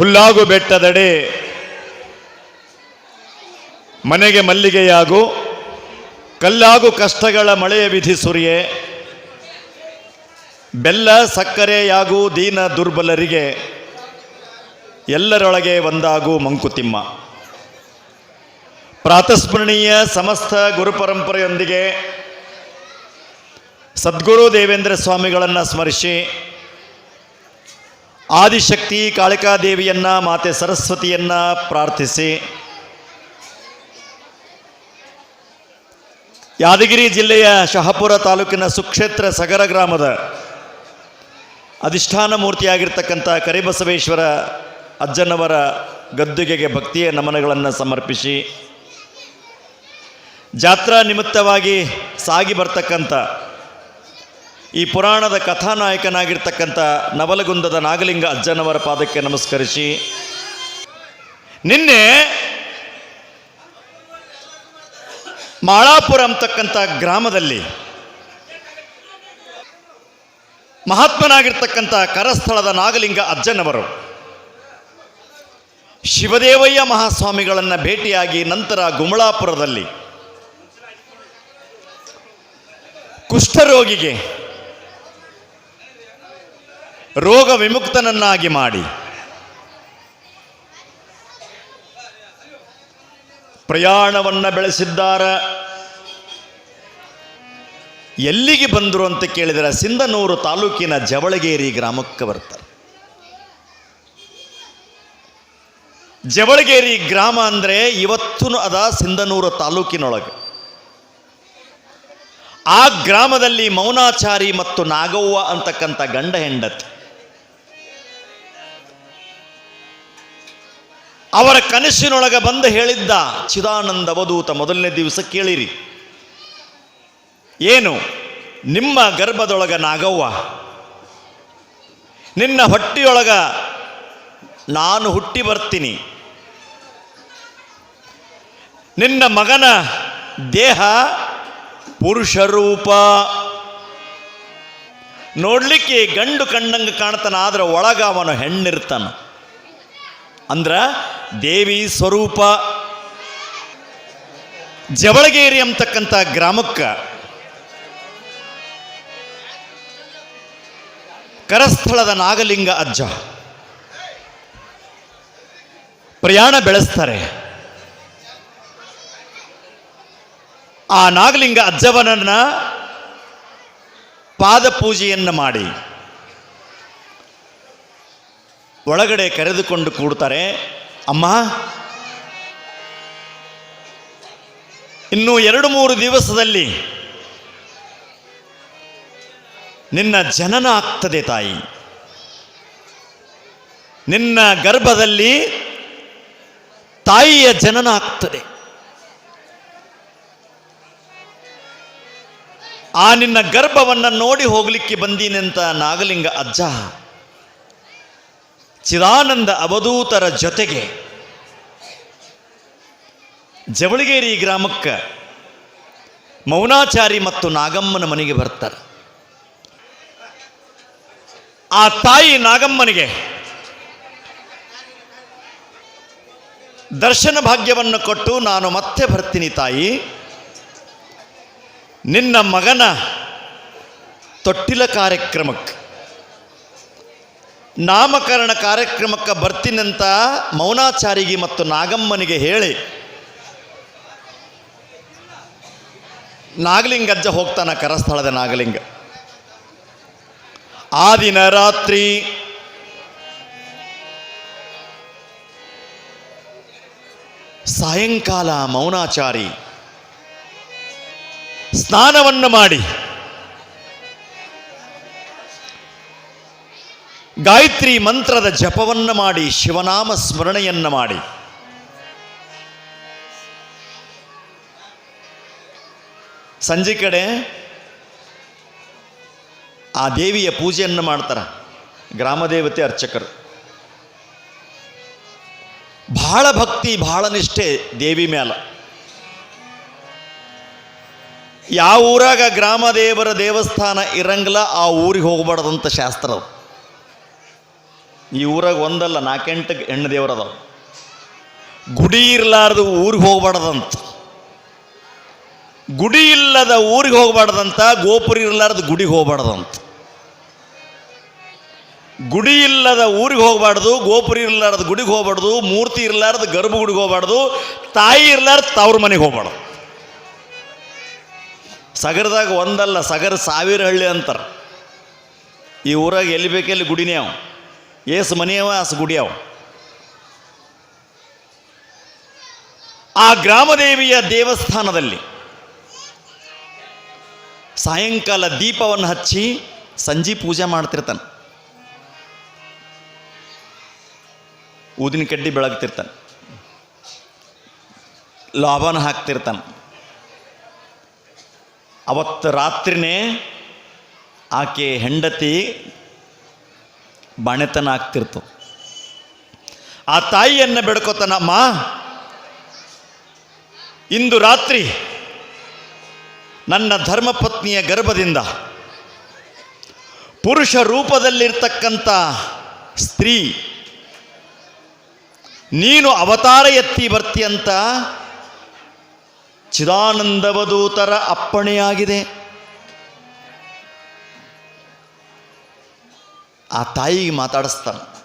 ಹುಲ್ಲಾಗು ಬೆಟ್ಟದಡೆ. ಮನೆಗೆ ಮಲ್ಲಿಗೆಯಾಗು, ಕಲ್ಲಾಗು ಕಷ್ಟಗಳ ಮಳೆಯ ವಿಧಿ ಸುರಿಯೇ. ಬೆಲ್ಲ ಸಕ್ಕರೆಯಾಗು ದೀನ ದುರ್ಬಲರಿಗೆ, ಎಲ್ಲರೊಳಗೆ ಒಂದಾಗು ಮಂಕುತಿಮ್ಮ. ಪ್ರಾತಸ್ಮರಣೀಯ ಸಮಸ್ತ ಗುರುಪರಂಪರೆಯೊಂದಿಗೆ ಸದ್ಗುರು ದೇವೇಂದ್ರ ಸ್ವಾಮಿಗಳನ್ನು ಸ್ಮರಿಸಿ ಆದಿಶಕ್ತಿ ಕಾಳಿಕಾದೇವಿಯನ್ನ, ಮಾತೆ ಸರಸ್ವತಿಯನ್ನ ಪ್ರಾರ್ಥಿಸಿ. ಯಾದಗಿರಿ ಜಿಲ್ಲೆಯ ಶಹಪುರ ತಾಲೂಕಿನ ಸುಕ್ಷೇತ್ರ ಸಗರ ಗ್ರಾಮದ ಅಧಿಷ್ಠಾನ ಮೂರ್ತಿಯಾಗಿರ್ತಕ್ಕಂಥ ಕರಿಬಸವೇಶ್ವರ ಅಜ್ಜನವರ ಗದ್ದುಗೆಗೆ ಭಕ್ತಿಯ ನಮನಗಳನ್ನು ಸಮರ್ಪಿಸಿ. ಜಾತ್ರಾ ನಿಮಿತ್ತವಾಗಿ ಸಾಗಿ ಬರ್ತಕ್ಕಂಥ ಈ ಪುರಾಣದ ಕಥಾನಾಯಕನಾಗಿರ್ತಕ್ಕಂಥ ನವಲಗುಂದದ ನಾಗಲಿಂಗ ಅಜ್ಜನವರ ಪಾದಕ್ಕೆ ನಮಸ್ಕರಿಸಿ. ನಿನ್ನೆ ಮಾಳಾಪುರ ಅಂತಕ್ಕಂಥ ಗ್ರಾಮದಲ್ಲಿ ಮಹಾತ್ಮನಾಗಿರ್ತಕ್ಕಂಥ ಕರಸ್ಥಳದ ನಾಗಲಿಂಗ ಅಜ್ಜನವರು ಶಿವದೇವಯ್ಯ ಮಹಾಸ್ವಾಮಿಗಳನ್ನು ಭೇಟಿಯಾಗಿ ನಂತರ ಗುಮಳಾಪುರದಲ್ಲಿ ಕುಷ್ಠರೋಗಿಗೆ ರೋಗ ವಿಮುಕ್ತನನ್ನಾಗಿ ಮಾಡಿ. ಪ್ರಯಾಣವನ್ನ ಬೆಳೆಸಿದ್ದಾರ. ಎಲ್ಲಿಗೆ ಬಂದರು ಅಂತ ಕೇಳಿದರೆ ಸಿಂಧನೂರು ತಾಲೂಕಿನ ಜವಳಗೇರಿ ಗ್ರಾಮಕ್ಕೆ ಬರ್ತಾರೆ. ಜವಳಗೇರಿ ಗ್ರಾಮ ಅಂದರೆ ಇವತ್ತೂ ಅದ ಸಿಂಧನೂರು ತಾಲೂಕಿನೊಳಗೆ. ಆ ಗ್ರಾಮದಲ್ಲಿ ಮೌನಾಚಾರಿ ಮತ್ತು ನಾಗವ್ವ ಅಂತಕ್ಕಂಥ ಗಂಡ ಹೆಂಡತಿ. ಅವರ ಕನಸಿನೊಳಗೆ ಬಂದು ಹೇಳಿದ್ದ ಚಿದಾನಂದ ಅವಧೂತ ಮೊದಲನೇ ದಿವಸ ಕೇಳಿರಿ. ಏನು? ನಿಮ್ಮ ಗರ್ಭದೊಳಗ ನಾಗವ್ವ. ನಿನ್ನ ಹೊಟ್ಟಿಯೊಳಗ ನಾನು ಹುಟ್ಟಿ ಬರ್ತೀನಿ. ನಿನ್ನ ಮಗನ ದೇಹ ಪುರುಷರೂಪ ನೋಡ್ಲಿಕ್ಕೆ ಗಂಡು ಕಣ್ಣಂಗೆ ಕಾಣ್ತಾನ, ಆದ್ರೆ ಒಳಗ ಅವನು ಹೆಣ್ಣಿರ್ತಾನ. ಅಂದ್ರ ದೇವಿ ಸ್ವರೂಪ ಜವಳಗೇರಿ ಅಂತಕ್ಕಂಥ ಗ್ರಾಮಕ್ಕೆ ಕರಸ್ಥಳದ ನಾಗಲಿಂಗ ಅಜ್ಜ ಪ್ರಯಾಣ ಬೆಳೆಸ್ತಾರೆ. ಆ ನಾಗಲಿಂಗ ಅಜ್ಜವನನ್ನ ಪಾದ ಪೂಜೆಯನ್ನು ಮಾಡಿ. ಒಳಗಡೆ ಕರೆದುಕೊಂಡು ಕೂಡ್ತಾರೆ, ಅಮ್ಮ, ಇನ್ನು ಎರಡು ಮೂರು ದಿವಸದಲ್ಲಿ ನಿನ್ನ ಜನನ ಆಗ್ತದೆ ತಾಯಿ. ನಿನ್ನ ಗರ್ಭದಲ್ಲಿ ತಾಯಿಯ ಜನನ ಆಗ್ತದೆ. ಆ ನಿನ್ನ ಗರ್ಭವನ್ನು ನೋಡಿ ಹೋಗಲಿಕ್ಕೆ ಬಂದೀನಿ ಅಂತ ನಾಗಲಿಂಗ ಅಜ್ಜ ಚಿದಾನಂದ ಅವಧೂತರ ಜೊತೆಗೆ ಜವಳಿಗೇರಿ ಗ್ರಾಮಕ್ಕೆ ಮೌನಾಚಾರಿ ಮತ್ತು ನಾಗಮ್ಮನ ಮನೆಗೆ ಬರ್ತಾರೆ. ಆ ತಾಯಿ ನಾಗಮ್ಮನಿಗೆ ದರ್ಶನ ಭಾಗ್ಯವನ್ನು ಕೊಟ್ಟು ನಾನು ಮತ್ತೆ ಬರ್ತೀನಿ ತಾಯಿ. ನಿನ್ನ ಮಗನ ತೊಟ್ಟಿಲ ಕಾರ್ಯಕ್ರಮಕ್ಕೆ ನಾಮಕರಣ ಕಾರ್ಯಕ್ರಮಕ್ಕೆ ಬರ್ತೀನಂತ ಮೌನಾಚಾರಿಗೆ ಮತ್ತು ನಾಗಮ್ಮನಿಗೆ ಹೇಳಿ ನಾಗಲಿಂಗಜ್ಜ ಹೋಗ್ತಾನ ಕರಸ್ಥಳದ ನಾಗಲಿಂಗ. ಆ ದಿನ ರಾತ್ರಿ ಸಾಯಂಕಾಲ ಮೌನಾಚಾರಿ ಸ್ನಾನವನ್ನು ಮಾಡಿ ಗಾಯತ್ರಿ ಮಂತ್ರದ ಜಪವನ್ನು ಮಾಡಿ, ಶಿವನಾಮ ಸ್ಮರಣೆಯನ್ನು ಮಾಡಿ. ಸಂಜೆ ಕಡೆ ಆ ದೇವಿಯ ಪೂಜೆಯನ್ನು ಮಾಡ್ತಾರೆ ಗ್ರಾಮದೇವತೆ ಅರ್ಚಕರು. ಬಹಳ ಭಕ್ತಿ ಬಹಳ ನಿಷ್ಠೆ ದೇವಿ ಮೇಲೆ ಯಾವ ಊರಾಗ ಗ್ರಾಮದೇವರ ದೇವಸ್ಥಾನ ಇರಂಗಿಲ್ಲ, ಆ ಊರಿಗೆ ಹೋಗಬಾರ್ದಂಥ ಶಾಸ್ತ್ರ ಅದು. ಈ ಊರಾಗ ಒಂದಲ್ಲ ನಾಲ್ಕೆಂಟು ಹೆಣ್ಣು ದೇವರದಾವ ಗುಡಿ ಇರಲಾರ್ದು ಊರಿಗೆ ಹೋಗ್ಬಾರ್ದಂತ. ಗುಡಿ ಇಲ್ಲದ ಊರಿಗೆ ಹೋಗ್ಬಾರ್ದಂತ, ಗೋಪುರ ಇರಲಾರ್ದು ಗುಡಿಗೆ ಹೋಗ್ಬಾರ್ದಂತ. ಗುಡಿ ಇಲ್ಲದ ಊರಿಗೆ ಹೋಗ್ಬಾರ್ದು, ಗೋಪುರ ಇರಲಾರ್ದು ಗುಡಿಗೆ ಹೋಗ್ಬಾರ್ದು, ಮೂರ್ತಿ ಇರಲಾರ್ದು ಗರ್ಭಗುಡಿಗೆ ಹೋಗ್ಬಾರ್ದು, ತಾಯಿ ಇರಲಾರ್ದು ತವ್ರ ಮನೆಗೆ ಹೋಗ್ಬಾರ್ದು. ಸಗರದಾಗ ಒಂದಲ್ಲ, ಸಗರ ಸಾವಿರ ಹಳ್ಳಿ ಅಂತಾರೆ. ಈ ಊರಾಗ ಎಲ್ಲಿ ಬೇಕೆಲ್ಲಿ ಗುಡಿನೇ ಅವ. ಏಸು ಮನೆಯವ ಆಸು ಗುಡಿಯವ. ಆ ಗ್ರಾಮದೇವಿಯ ದೇವಸ್ಥಾನದಲ್ಲಿ ಸಾಯಂಕಾಲ ದೀಪವನ್ನು ಹಚ್ಚಿ ಸಂಜೆ ಪೂಜೆ ಮಾಡ್ತಿರ್ತಾನೆ. ಊದಿನ ಕಡ್ಡಿ ಬೆಳಗ್ತಿರ್ತಾನೆ. ಲಾಭನ ಹಾಕ್ತಿರ್ತಾನೆ. ಅವತ್ತು ರಾತ್ರಿನೇ ಆಕೆ ಹೆಂಡತಿ ಬಾಣೆತನ ಆಗ್ತಿರ್ತು. ಆ ತಾಯಿಯನ್ನು ಬೆಡ್ಕೋತಾನಮ್ಮ ಇಂದು ರಾತ್ರಿ ನನ್ನ ಧರ್ಮಪತ್ನಿಯ ಗರ್ಭದಿಂದ ಪುರುಷ ರೂಪದಲ್ಲಿರ್ತಕ್ಕಂಥ ಸ್ತ್ರೀ, ನೀನು ಅವತಾರ ಎತ್ತಿ ಬರ್ತೀಯಂತ ಚಿದಾನಂದವಧೂತರ ಅಪ್ಪಣೆಯಾಗಿದೆ. ಆ ತಾಯಿಗೆ ಮಾತಾಡಿಸ್ತಾನೆ.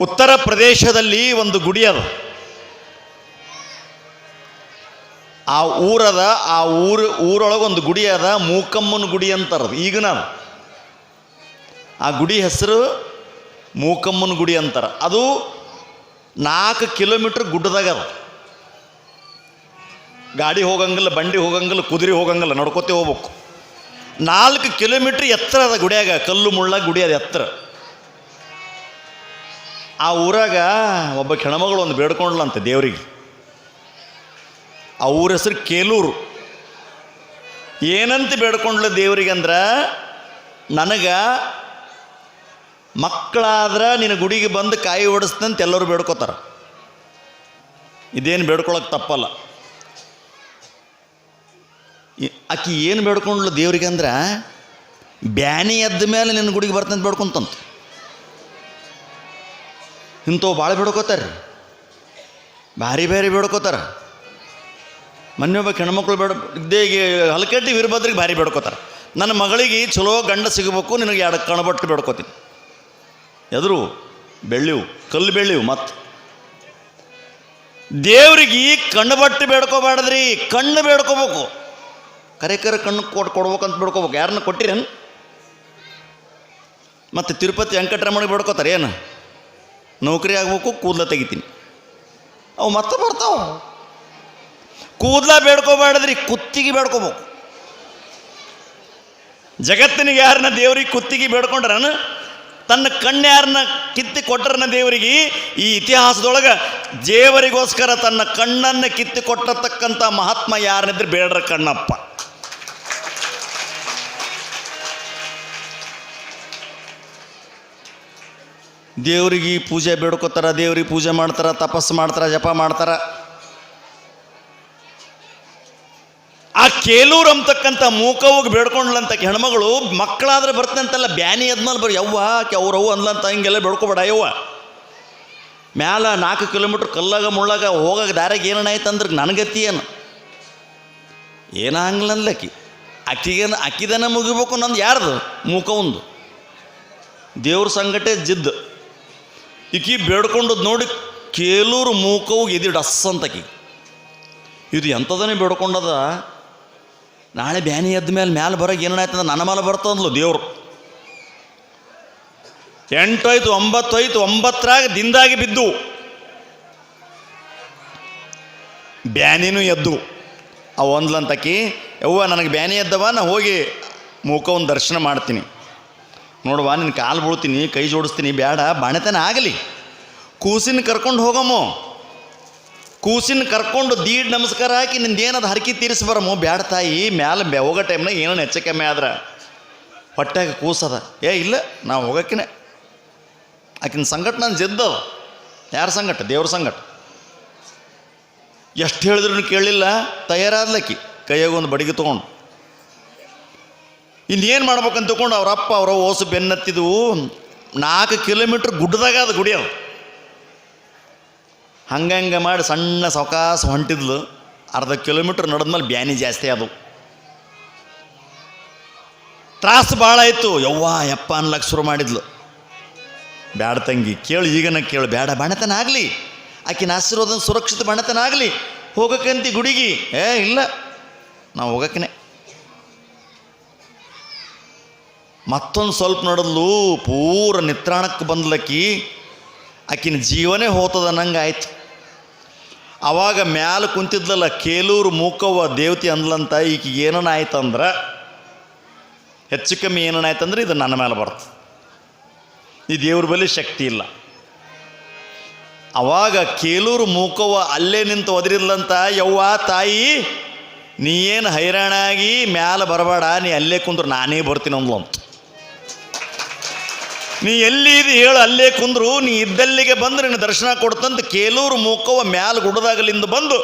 ಉತ್ತರ ಪ್ರದೇಶದಲ್ಲಿ ಒಂದು ಗುಡಿ ಅದ. ಆ ಊರದ, ಆ ಊರು, ಊರೊಳಗೆ ಒಂದು ಗುಡಿ ಅದ, ಮೂಕಮ್ಮನ ಗುಡಿ ಅಂತಾರದು. ಈಗ ನಾನು. ಆ ಗುಡಿ ಹೆಸರು ಮೂಕಮ್ಮನ ಗುಡಿ ಅಂತಾರೆ. ಅದು ನಾಲ್ಕು ಕಿಲೋಮೀಟ್ರ್ ಗುಡ್ಡದಾಗ ಅದ. ಗಾಡಿ ಹೋಗಂಗಿಲ್ಲ, ಬಂಡಿ ಹೋಗಂಗಿಲ್ಲ, ಕುದುರೆ ಹೋಗಂಗಿಲ್ಲ, ನಡ್ಕೋತೇ ಹೋಗ್ಬೇಕು. ನಾಲ್ಕು ಕಿಲೋಮೀಟ್ರ್ ಎತ್ತರ ಅದ ಗುಡಿಯಾಗ, ಕಲ್ಲು ಮುಳ್ಳ ಗುಡಿ ಅದ ಎತ್ತರ. ಆ ಊರಾಗ ಒಬ್ಬ ಹೆಣ್ಮಗಳು ಒಂದು ಬೇಡ್ಕೊಂಡ್ಲಂತೆ ದೇವರಿಗೆ. ಆ ಊರ ಹೆಸರು ಕೇಲೂರು. ಏನಂತ ಬೇಡ್ಕೊಂಡ್ಲ ದೇವರಿಗೆ ಅಂದ್ರೆ, ನನಗೆ ಮಕ್ಕಳಾದ್ರೆ ನಿನ್ನ ಗುಡಿಗೆ ಬಂದು ಕಾಯಿ ಓಡಿಸ್ತಂತ ಎಲ್ಲರೂ ಬೇಡ್ಕೋತಾರೆ. ಇದೇನು ಬೇಡ್ಕೊಳಕ್ಕೆ ತಪ್ಪಲ್ಲ. ಆಕಿ ಏನು ಬೇಡ್ಕೊಂಡ್ಲು ದೇವ್ರಿಗೆ ಅಂದ್ರೆ, ಬ್ಯಾನಿ ಎದ್ದ ಮೇಲೆ ನಿನ್ನ ಗುಡಿಗೆ ಬರ್ತಂತ ಬೇಡ್ಕೊಂತಂತ. ಇಂಥವು ಭಾಳ ಬೇಡ್ಕೋತಾರೆ. ಭಾರಿ ಭಾರಿ ಬೇಡ್ಕೋತಾರ. ಮೊನ್ನೆ ಒಬ್ಬ ಹೆಣ್ಮಕ್ಳು ಬೇಡ ಇದ್ದೇ ಹಲಕಟ್ಟಿ ವೀರಭದ್ರಿಗೆ ಭಾರಿ ಬೇಡ್ಕೋತಾರೆ. ನನ್ನ ಮಗಳಿಗೆ ಚಲೋ ಗಂಡ ಸಿಗಬೇಕು, ನಿನಗೆ ಎರಡು ಕಣಬಟ್ಟು ಬೇಡ್ಕೋತೀನಿ. ಎದುರು ಬೆಳ್ಳಿವು, ಕಲ್ಲು ಬೆಳ್ಳಿವು ಮತ್ತು ದೇವ್ರಿಗೆ ಕಣ್ಣು ಬಟ್ಟು ಬೇಡ್ಕೋಬಾರ್ದ್ರಿ, ಕಣ್ಣು ಬೇಡ್ಕೋಬೇಕು. ಕರೆ ಕರೆ ಕಣ್ಣು ಕೊಟ್ಟು ಕೊಡ್ಬೇಕಂತ ಬಿಡ್ಕೋಬೇಕು. ಯಾರನ್ನ ಕೊಟ್ಟಿರೇನು? ಮತ್ತು ತಿರುಪತಿ ವೆಂಕಟರಮಣಿ ಬಿಡ್ಕೋತಾರೆ ಏನು? ನೌಕರಿ ಆಗಬೇಕು, ಕೂದಲ ತೆಗಿತೀನಿ. ಅವು ಮತ್ತೆ ಬರ್ತಾವ. ಕೂದಲ ಬೇಡ್ಕೋಬೇಡದ್ರಿ, ಕುತ್ತಿಗೆ ಬೇಡ್ಕೋಬೇಕು. ಜಗತ್ತಿನಿಗೆ ಯಾರನ್ನ ದೇವ್ರಿಗೆ ಕುತ್ತಿಗೆ ಬೇಡ್ಕೊಂಡ್ರನ? ತನ್ನ ಕಣ್ಣು ಯಾರನ್ನ ಕಿತ್ತಿ ಕೊಟ್ಟರನ ದೇವರಿಗೆ? ಈ ಇತಿಹಾಸದೊಳಗೆ ದೇವರಿಗೋಸ್ಕರ ತನ್ನ ಕಣ್ಣನ್ನು ಕಿತ್ತಿ ಕೊಟ್ಟತಕ್ಕಂಥ ಮಹಾತ್ಮ ಯಾರನ್ನಿದ್ರೆ ಬೇಡ್ರ ಕಣ್ಣಪ್ಪ. ದೇವ್ರಿಗೆ ಪೂಜೆ ಬೇಡ್ಕೋತಾರ, ದೇವ್ರಿಗೆ ಪೂಜೆ ಮಾಡ್ತಾರ, ತಪಸ್ಸು ಮಾಡ್ತಾರ, ಜಪ ಮಾಡ್ತಾರ. ಆ ಕೇಲೂರು ಅಂತಕ್ಕಂಥ ಹೋಗಿ ಬೇಡ್ಕೊಂಡ್ಲಂತ ಹೆಣ್ಮಗಳು ಮಕ್ಕಳಾದ್ರೆ ಬರ್ತಂತಲ್ಲ, ಬ್ಯಾನಿ ಅದ್ಮೇಲೆ ಬರ್, ಯವ್ವ ಅವ್ರವ್ವ ಅಂದ್ಲಂತ ಹಿಂಗೆಲ್ಲ ಬೇಡ್ಕೊಬೇಡ, ಯವ್ವ. ಮ್ಯಾಲ ನಾಲ್ಕು ಕಿಲೋಮೀಟ್ರ್ ಕಲ್ಲಾಗ ಮುಳ್ಳಾಗ ಹೋಗಾಗ ದಾರಿಗೆ ಏನಾಯ್ತು ಅಂದ್ರೆ ನನಗತಿ ಏನು? ಏನಾಗ್ಲಂದ್ಲ ಅಕ್ಕಿ ಅಕ್ಕಿಗೇನು, ಅಕ್ಕಿದನ ಮುಗಿಬೇಕು ನಂದು ಯಾರ್ದು? ಮೂಕ ಒಂದು ದೇವ್ರ ಸಂಗಟೆ ಜಿದ್ದು. ಈಕಿ ಬೇಡ್ಕೊಂಡದ್ ನೋಡಿ ಕೇಲೂರು ಮೂಕವು ಎದಿ ಡಸ್ ಅಂತಕಿ. ಇದು ಎಂಥದನೇ ಬೇಡ್ಕೊಂಡದ? ನಾಳೆ ಬ್ಯಾನಿ ಎದ್ದ ಮೇಲೆ ಮ್ಯಾಲೆ ಬರೋಕೆ ಏನಾಯ್ತದ ನನ್ನ ಮೇಲೆ ಬರ್ತದಲ್ಲ ದೇವರು. ಎಂಟಾಯ್ತು ಒಂಬತ್ತಾಯ್ತು ಒಂಬತ್ತರಾಗ ದಿಂದಾಗಿ ಬಿದ್ದು. ಬ್ಯಾನಿನೂ ಎದ್ದು. ಆ ಒಂದ್ಲಂತಕಿ ಯವ್ವ, ನನಗೆ ಬ್ಯಾನಿ ಎದ್ದವ, ನಾ ಹೋಗಿ ಮೂಕವನ್ನು ದರ್ಶನ ಮಾಡ್ತೀನಿ. ನೋಡುವ ನಿನ್ನ ಕಾಲು ಬೀಳ್ತೀನಿ, ಕೈ ಜೋಡಿಸ್ತೀನಿ, ಬೇಡ, ಬಾಣತನ ಆಗಲಿ. ಕೂಸಿನ ಕರ್ಕೊಂಡು ಹೋಗಮ್ಮು ಕೂಸಿನ ಕರ್ಕೊಂಡು ದೀಡ್ ನಮಸ್ಕಾರ ಹಾಕಿ ನಿಂದೇನದು ಹರಕಿ ತೀರಿಸಿ ಬರಮ್ಮ ಬ್ಯಾಡ ತಾಯಿ, ಮ್ಯಾಲೆ ಹೋಗೋ ಟೈಮ್ನಾಗ ಏನೋ ಹೆಚ್ಚು ಕಮ್ಮಿ ಆದ್ರೆ. ಹೊಟ್ಟೆಗೆ ಕೂಸದ ಏ, ಇಲ್ಲ, ನಾವು ಹೋಗಕ್ಕಿನ ಆಕಿನ ಸಂಗಟ ನಾನು ಜಿದ್ದವ ಯಾರ ಸಂಗಟ? ದೇವ್ರ ಸಂಗಟ. ಎಷ್ಟು ಹೇಳಿದ್ರು ಕೇಳಲಿಲ್ಲ ತಯಾರಾದ್ಲಕ್ಕಿ ಕೈಯಾಗ ಒಂದು ಬಡಿಗೆ ತೊಗೊಂಡು. ಇನ್ನೇನು ಮಾಡ್ಬೇಕಂತ ತಿಳ್ಕೊಂಡು ಅವ್ರ ಅವರ ಓಸು ಬೆನ್ನತ್ತಿದ್ವು. ನಾಲ್ಕು ಕಿಲೋಮೀಟ್ರ್ ಗುಡ್ಡದಾಗ ಅದು ಗುಡಿ ಅದು ಹಂಗಂಗೆ ಮಾಡಿ ಸಣ್ಣ ಸವಕಾಸ ಹೊಂಟಿದ್ಲು. ಅರ್ಧ ಕಿಲೋಮೀಟ್ರ್ ನಡೆದ್ಮೇಲೆ ಬ್ಯಾನಿ ಜಾಸ್ತಿ ಅದು ತ್ರಾಸು ಭಾಳ ಆಯಿತು. ಯವ್ವ, ಯಪ್ಪ ಅನ್ಲಕ್ಕೆ ಶುರು ಮಾಡಿದ್ಲು. ಬ್ಯಾಡ ತಂಗಿ, ಕೇಳು, ಈಗನ ಕೇಳು. ಬೇಡ ಬಣತನ ಆಗಲಿ. ಆಕಿನ ಆಶೀರ್ವಾದ ಸುರಕ್ಷಿತ ಬಣತನ ಆಗಲಿ. ಹೋಗಕ್ಕಂತಿ ಗುಡಿಗೆ. ಏ, ಇಲ್ಲ. ನಾವು ಹೋಗಕ್ಕನೆ. ಮತ್ತೊಂದು ಸ್ವಲ್ಪ ನಡೆದ್ಲು ಪೂರ ನಿತ್ರಾಣಕ್ಕೆ ಬಂದ್ಲಕ್ಕಿ ಆಕಿನ ಜೀವನೇ ಹೋತದ ಆಯ್ತು. ಅವಾಗ ಮ್ಯಾಲ ಕುಂತಿದ್ಲಲ್ಲ ಕೇಲೂರು ಮೂಕವ್ವ ದೇವತೆ ಅಂದ್ಲಂತ ಈಕೆ ಏನನ ಹೆಚ್ಚು ಕಮ್ಮಿ ಏನನ ಇದು ನನ್ನ ಮೇಲೆ ಬರ್ತದೆ. ಈ ದೇವ್ರ ಬಳಿ ಶಕ್ತಿ ಇಲ್ಲ. ಅವಾಗ ಕೇಲೂರು ಮೂಕವ್ವ ಅಲ್ಲೇ ನಿಂತು ಒದರಿದ್ಲಂತ, ಯವ್ವ ತಾಯಿ, ನೀ ಏನು ಹೈರಾಣಾಗಿ ಮ್ಯಾಲೆ ಬರಬೇಡ, ನೀ ಅಲ್ಲೇ ಕುಂತ್ರು ನಾನೇ ಬರ್ತೀನಿ ಅಂದ್ಲು ಅಂತ. ನೀ ಎಲ್ಲಿ ಇದು ಹೇಳು, ಅಲ್ಲೇ ಕುಂದ್ರು. ನೀ ಇದ್ದಲ್ಲಿಗೆ ಬಂದು ನಿನ್ನ ದರ್ಶನ ಕೊಡ್ತಂತ ಕೇಲೂರು ಮೂಕವ ಮ್ಯಾಲ ಗುಡದಾಗಲಿಂದ ಬಂದು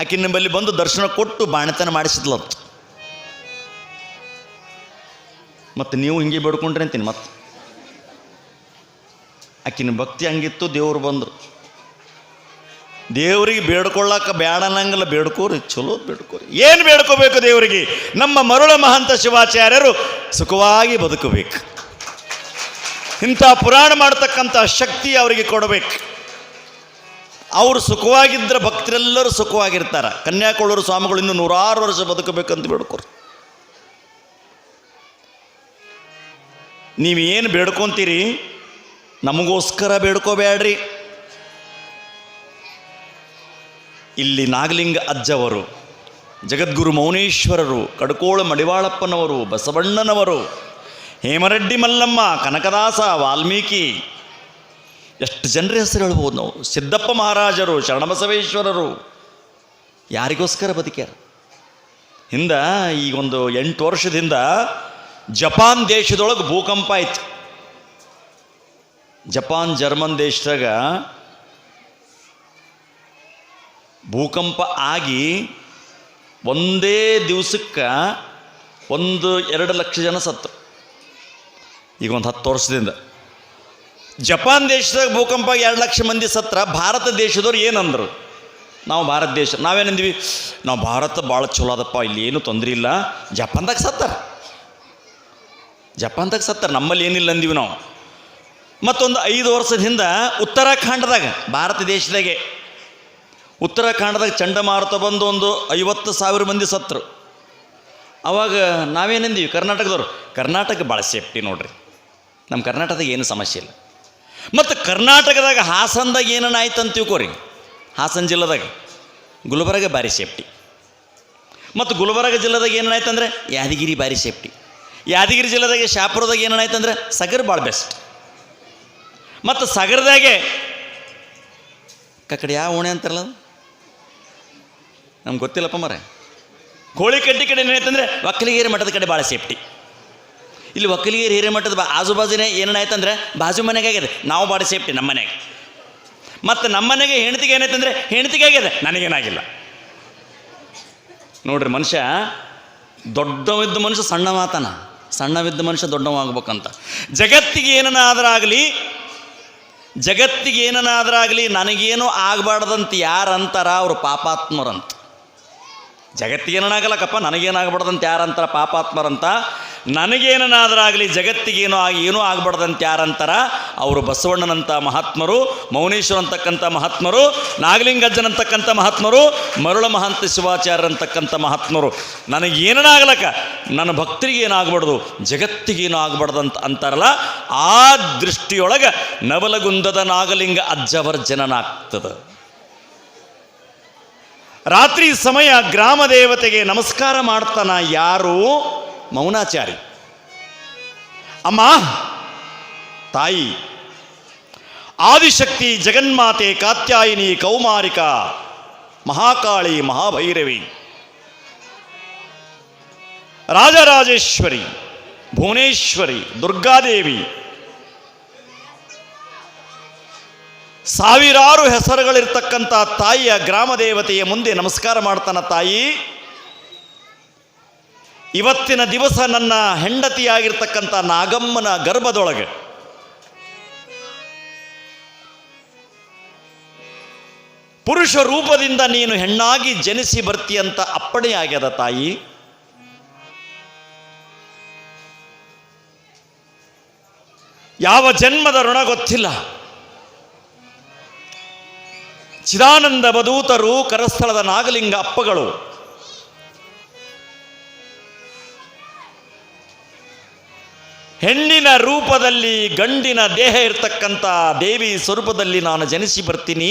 ಆಕೆ ನಿಮ್ಮಲ್ಲಿ ಬಂದು ದರ್ಶನ ಕೊಟ್ಟು ಬಾಣತನ ಅಂತ ಮತ್ತು ನೀವು ಹಿಂಗೆ ಬೇಡ್ಕೊಂಡ್ರೆ ಅಂತೀನಿ ಮತ್ತೆ. ಆಕಿನ ಭಕ್ತಿ ಹಂಗಿತ್ತು, ದೇವ್ರು ಬಂದರು. ದೇವರಿಗೆ ಬೇಡ್ಕೊಳ್ಳಾಕ ಬೇಡನಂಗಲ್ಲ ಬೇಡ್ಕೋರಿ, ಚಲೋ ಬೇಡ್ಕೋರಿ. ಏನು ಬೇಡ್ಕೋಬೇಕು ದೇವರಿಗೆ? ನಮ್ಮ ಮರುಳ ಮಹಂತ ಶಿವಾಚಾರ್ಯರು ಸುಖವಾಗಿ ಬದುಕಬೇಕು. ಇಂಥ ಪುರಾಣ ಮಾಡ್ತಕ್ಕಂಥ ಶಕ್ತಿ ಅವರಿಗೆ ಕೊಡಬೇಕು. ಅವರು ಸುಖವಾಗಿದ್ದರೆ ಭಕ್ತರೆಲ್ಲರೂ ಸುಖವಾಗಿರ್ತಾರೆ. ಕನ್ಯಾಕೊಳ್ಳೂರು ಸ್ವಾಮಿಗಳು ಇನ್ನೂ ನೂರಾರು ವರ್ಷ ಬದುಕಬೇಕಂತ ಬೇಡ್ಕೋರು. ನೀವು ಏನು ಬೇಡ್ಕೊಂತೀರಿ? ನಮಗೋಸ್ಕರ ಬೇಡ್ಕೋಬೇಡ್ರಿ. ಇಲ್ಲಿ ನಾಗಲಿಂಗ ಅಜ್ಜವರು, ಜಗದ್ಗುರು ಮೌನೇಶ್ವರರು, ಕಡ್ಕೋಳ ಮಡಿವಾಳಪ್ಪನವರು, ಬಸವಣ್ಣನವರು ಹೇಮರೆಡ್ಡಿ ಮಲ್ಲಮ್ಮ, ಕನಕದಾಸ, ವಾಲ್ಮೀಕಿ. ಎಷ್ಟು ಜನರ ಹೆಸರು ಹೇಳ್ಬೋದು ನಾವು? ಸಿದ್ದಪ್ಪ ಮಹಾರಾಜರು, ಶರಣಬಸವೇಶ್ವರರು. ಯಾರಿಗೋಸ್ಕರ ಬದುಕ್ಯಾರ? ಹಿಂದ ಒಂದು ಎಂಟು ವರ್ಷದಿಂದ ಜಪಾನ್ ದೇಶದೊಳಗೆ ಭೂಕಂಪ ಆಯ್ತು. ಜಪಾನ್, ಜರ್ಮನ್ ದೇಶದಾಗ ಭೂಕಂಪ ಆಗಿ ಒಂದೇ ದಿವಸಕ್ಕೆ ಒಂದು ಎರಡು ಲಕ್ಷ ಜನ ಸತ್ತರು ಈಗ ಒಂದು ಹತ್ತು ವರ್ಷದಿಂದ. ಜಪಾನ್ ದೇಶದಾಗ ಭೂಕಂಪ ಎರಡು ಲಕ್ಷ ಮಂದಿ ಸತ್ರ ಭಾರತ ದೇಶದವ್ರು ಏನಂದ್ರು? ನಾವು ಭಾರತ ದೇಶ, ನಾವೇನಂದ್ವಿ? ನಾವು ಭಾರತ ಭಾಳ ಚಲೋ ಅದಪ್ಪ ಇಲ್ಲಿ ಏನು ತೊಂದರೆ ಇಲ್ಲ. ಜಪಾನ್ದಾಗ ಸತ್ತಾರ. ಜಪಾನ್ದಾಗ ಸತ್ತಾರ, ನಮ್ಮಲ್ಲಿ ಏನಿಲ್ಲ ಅಂದಿವಿ ನಾವು. ಮತ್ತೊಂದು ಐದು ವರ್ಷದಿಂದ ಉತ್ತರಾಖಂಡದಾಗ, ಭಾರತ ದೇಶದಾಗೆ ಉತ್ತರಾಖಂಡದಾಗ ಚಂಡಮಾರುತ ಬಂದು ಒಂದು ಐವತ್ತು ಸಾವಿರ ಮಂದಿ ಸತ್ತರು ಅವಾಗ ನಾವೇನಂದೀವಿ, ಕರ್ನಾಟಕದವ್ರು? ಕರ್ನಾಟಕ ಭಾಳ ಸೇಫ್ಟಿ ನೋಡ್ರಿ. ನಮ್ಮ ಕರ್ನಾಟಕದಾಗ ಏನು ಸಮಸ್ಯೆ ಇಲ್ಲ. ಮತ್ತು ಕರ್ನಾಟಕದಾಗ ಹಾಸನದಾಗ ಏನೇನು ಆಯ್ತು ಅಂತ ತಿಳ್ಕೊರಿ. ಹಾಸನ ಜಿಲ್ಲೆದಾಗ ಗುಲ್ಬರ್ಗ ಭಾರಿ ಸೇಫ್ಟಿ ಮತ್ತು ಗುಲ್ಬರ್ಗ ಜಿಲ್ಲೆದಾಗ ಏನಾಯ್ತು ಅಂದರೆ ಯಾದಗಿರಿ ಭಾರಿ ಸೇಫ್ಟಿ ಯಾದಗಿರಿ ಜಿಲ್ಲೆದಾಗ ಶಾಪುರದಾಗ ಏನಾಯ್ತು ಅಂದ್ರೆ ಸಗರ್ ಭಾಳ ಬೆಸ್ಟ್ ಮತ್ತು ಸಗರದಾಗೆ ಕಕಡೆ ಯಾವ ಓಣೆ ಅಂತಾರಲ್ಲ? ನಮ್ಗೆ ಗೊತ್ತಿಲ್ಲಪ್ಪ ಮರೆ ಕೋಳಿ ಕಡ್ಡಿ ಕಡೆ ಏನಾಯ್ತಂದ್ರೆ ಒಕ್ಕಲಿಗೇರಿ ಮಠದ ಕಡೆ ಭಾಳ ಸೇಫ್ಟಿ ಇಲ್ಲಿ ಒಕ್ಕಲಿಗೇರಿ ಹಿರೇಮಠದ ಬಾ ಆಜು ಬಾಜುನೇ ಏನಾಯ್ತಂದ್ರೆ ಬಾಜು ಮನೆಗೆ ಆಗಿದೆ ನಾವು ಬಾಡಿ ಸೇಫ್ಟಿ ನಮ್ಮ ಮನೆಗೆ. ಮತ್ತು ನಮ್ಮ ಮನೆಗೆ ಹೆಂಡತಿಗೆ ಏನಾಯ್ತಂದ್ರೆ ಹೆಂಡತಿಗೆ ಆಗಿದೆ ನನಗೇನಾಗಿಲ್ಲ. ನೋಡ್ರಿ ಮನುಷ್ಯ ದೊಡ್ಡವಿದ್ದ ಮನುಷ್ಯ ಸಣ್ಣ ಮಾತನ ಸಣ್ಣವಿದ್ದ ಮನುಷ್ಯ ದೊಡ್ಡವಾಗಬೇಕಂತ. ಜಗತ್ತಿಗೆ ಏನನ್ನಾದ್ರಾಗಲಿ ಜಗತ್ತಿಗೆ ಏನನ್ನಾದ್ರಾಗಲಿ ನನಗೇನು ಆಗಬಾರ್ದಂತ ಯಾರಂತಾರ ಅವರು ಪಾಪಾತ್ಮರಂತ. ಜಗತ್ತಿಗೆ ಏನಾಗಲ್ಲಕ್ಕಪ್ಪ ನನಗೇನಾಗಬಾರ್ದಂತ ಯಾರಂತಾರ ಪಾಪಾತ್ಮರಂತ. ನನಗೇನಾದ್ರಾಗಲಿ ಜಗತ್ತಿಗೇನೋ ಆಗಿ ಏನೂ ಆಗಬಾರ್ದಂತ ಯಾರಂತಾರ ಅವರು ಬಸವಣ್ಣನಂಥ ಮಹಾತ್ಮರು ಮೌನೇಶ್ವರ ಅಂತಕ್ಕಂಥ ಮಹಾತ್ಮರು ನಾಗಲಿಂಗಜ್ಜನಂತಕ್ಕಂಥ ಮಹಾತ್ಮರು ಮರುಳ ಮಹಂತ ಶಿವಾಚಾರ್ಯರಂತಕ್ಕಂಥ ಮಹಾತ್ಮರು. ನನಗೇನಾಗಲಕ್ಕ ನನ್ನ ಭಕ್ತರಿಗೆ ಏನಾಗಬಾರ್ದು ಜಗತ್ತಿಗೇನು ಅಂತ ಅಂತಾರಲ್ಲ, ಆ ದೃಷ್ಟಿಯೊಳಗೆ ನವಲಗುಂದದ ನಾಗಲಿಂಗ ಅಜ್ಜವರ ಜನನಾಗ್ತದೆ ರಾತ್ರಿ ಸಮಯ ಗ್ರಾಮ ದೇವತೆಗೆ ನಮಸ್ಕಾರ ಮಾಡ್ತಾನ ಯಾರು? ಮೌನಾಚಾರಿ. ಅಮ್ಮ, ತಾಯಿ, ಆದಿಶಕ್ತಿ ಜಗನ್ಮಾತೆ ಕಾತ್ಯಾಯಿನಿ ಕೌಮಾರಿಕ ಮಹಾಕಾಳಿ ಮಹಾಭೈರವಿ. ರಾಜರಾಜೇಶ್ವರಿ, ಭುವನೇಶ್ವರಿ, ದುರ್ಗಾದೇವಿ. ಸಾವಿರಾರು ಹೆಸರುಗಳಿರ್ತಕ್ಕಂಥ ತಾಯಿಯ ಗ್ರಾಮ ದೇವತೆಯ ಮುಂದೆ ನಮಸ್ಕಾರ ಮಾಡ್ತಾನ ತಾಯಿ. ಇವತ್ತಿನ ದಿವಸ ನನ್ನ ಹೆಂಡತಿಯಾಗಿರ್ತಕ್ಕಂಥ ನಾಗಮ್ಮನ ಗರ್ಭದೊಳಗೆ. ಪುರುಷ ರೂಪದಿಂದ ನೀನು ಹೆಣ್ಣಾಗಿ ಜನಿಸಿ ಬರ್ತೀಯಂತ ಅಪ್ಪಣೆಯಾಗ್ಯದ ತಾಯಿ. ಯಾವ ಜನ್ಮದ ಋಣ ಗೊತ್ತಿಲ್ಲ. ಚಿದಾನಂದ ಬದೂತರು ಕರಸ್ಥಳದ ನಾಗಲಿಂಗ ಅಪ್ಪಗಳು. ಹೆಣ್ಣಿನ ರೂಪದಲ್ಲಿ ಗಂಡಿನ ದೇಹ ಇರ್ತಕ್ಕಂಥ ದೇವಿ ಸ್ವರೂಪದಲ್ಲಿ ನಾನು ಜನಿಸಿ ಬರ್ತೀನಿ.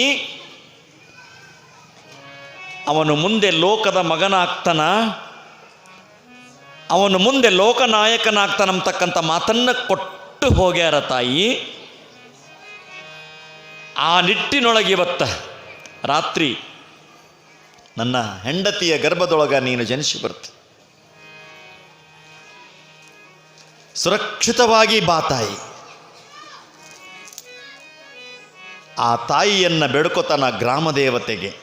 ಅವನು ಮುಂದೆ ಲೋಕದ ಮಗನಾಗ್ತಾನ. ಅವನು ಮುಂದೆ ಲೋಕನಾಯಕನಾಗ್ತಾನಂತಕ್ಕಂಥ ಮಾತನ್ನು ಕೊಟ್ಟು ಹೋಗ್ಯಾರ ತಾಯಿ. ಆ ನಿಟ್ಟಿನೊಳಗೆ ಇವತ್ತ ರಾತ್ರಿ ನನ್ನ ಹೆಂಡತಿಯ ಗರ್ಭದೊಳಗ ನೀನು ಜನಿಸಿ ಬರ್ತಿ. ಸುರಕ್ಷಿತವಾಗಿ ಬಾ ತಾಯಿ. ಆ ತಾಯಿಯನ್ನು ಬೆಡ್ಕೋತಾನ ಗ್ರಾಮ ದೇವತೆಗೆ.